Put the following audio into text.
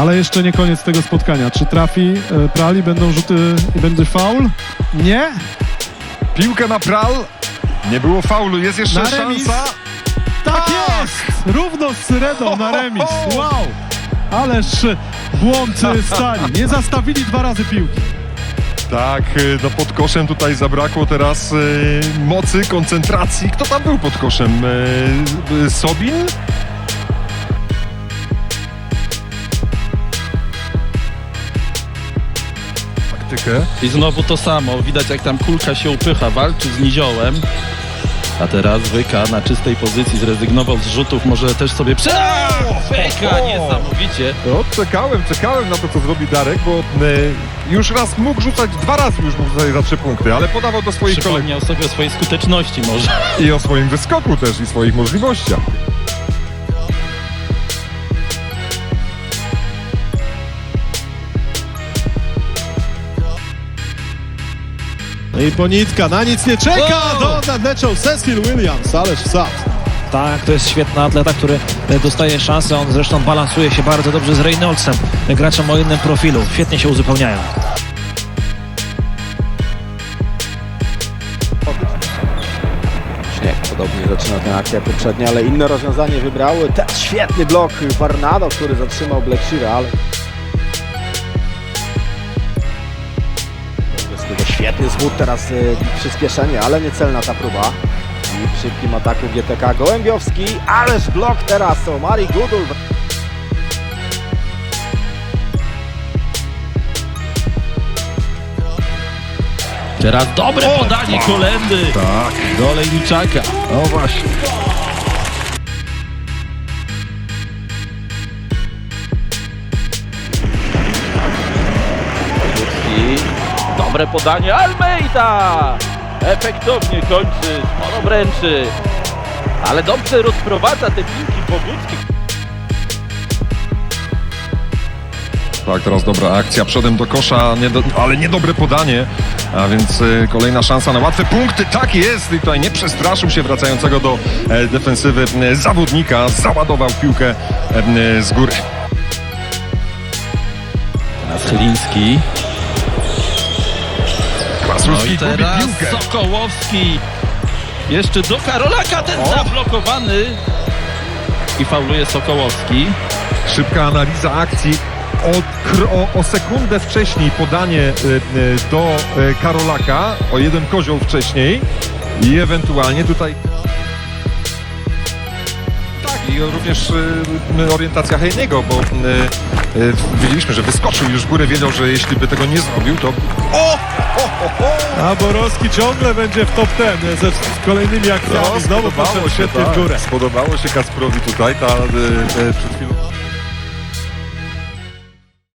Ale jeszcze nie koniec tego spotkania. Czy trafi e, Prali? Będą rzuty i będzie faul? Nie? Piłkę na pral. Nie było faulu, jest jeszcze Na remis. szansa. Tak jest! Równo z Syredą na remis. Wow! Ależ błąd e, stali. Nie zastawili dwa razy piłki. Tak, y, no pod koszem tutaj zabrakło teraz y, mocy, koncentracji. Kto tam był pod koszem? Y, y, Sobin? Taktykę. I znowu to samo, widać jak tam kulka się upycha, walczy z niziołem. A teraz Wyka na czystej pozycji zrezygnował z rzutów, może też sobie prze... Wyka, niesamowicie. No, czekałem, czekałem na to, co zrobi Darek, bo y, już raz mógł rzucać, dwa razy już mógł rzucać za trzy punkty, ale podawał do swoich kolegów. Przypomniał sobie o swojej skuteczności może. I o swoim wyskoku też i swoich możliwościach. No i Bonitka na nic nie czeka. Wow! Do nadleciał Cecil Williams, ależ wsad. Tak, to jest świetny atleta, który e, dostaje szansę. On zresztą balansuje się bardzo dobrze z Reynoldsem, e, graczem o innym profilu. Świetnie się uzupełniają. Śnieg podobnie zaczyna tę akcję poprzednia, ale inne rozwiązanie wybrały. Teraz świetny blok Varnado, który zatrzymał Blackshira, ale... świetny zchód, teraz y, przyspieszenie, ale niecelna ta próba. I w szybkim ataku GTK Gołębiowski, ależ blok teraz o Mari Gudul. Teraz dobre podanie kolendy Tak. do Olejniczaka. No właśnie. Dobre podanie Almeida! Efektownie kończy, sporo wręczy. Ale dobrze rozprowadza te piłki Bogucki. Tak, teraz dobra akcja przodem do kosza, nie do, ale niedobre podanie, a więc y, kolejna szansa na łatwe punkty. Tak jest i tutaj nie przestraszył się wracającego do e, defensywy e, zawodnika, załadował piłkę e, z góry. Teraz Chyliński. No i teraz. Sokołowski. Jeszcze do Karolaka ten O! zablokowany. I fauluje Sokołowski. Szybka analiza akcji. O, o, o sekundę wcześniej podanie y, y, do y, Karolaka, o jeden kozioł wcześniej i ewentualnie tutaj tak i również y, orientacja Hejniego, bo y, y, wiedzieliśmy, że wyskoczył już w górę, wiedział, że jeśli by tego nie zrobił, to A Borowski ciągle będzie w top ten ze z kolejnymi akcjami. Znowu poszedł świetnie w górę. Spodobało się Kasprowi tutaj, ta y, y, przed chwilą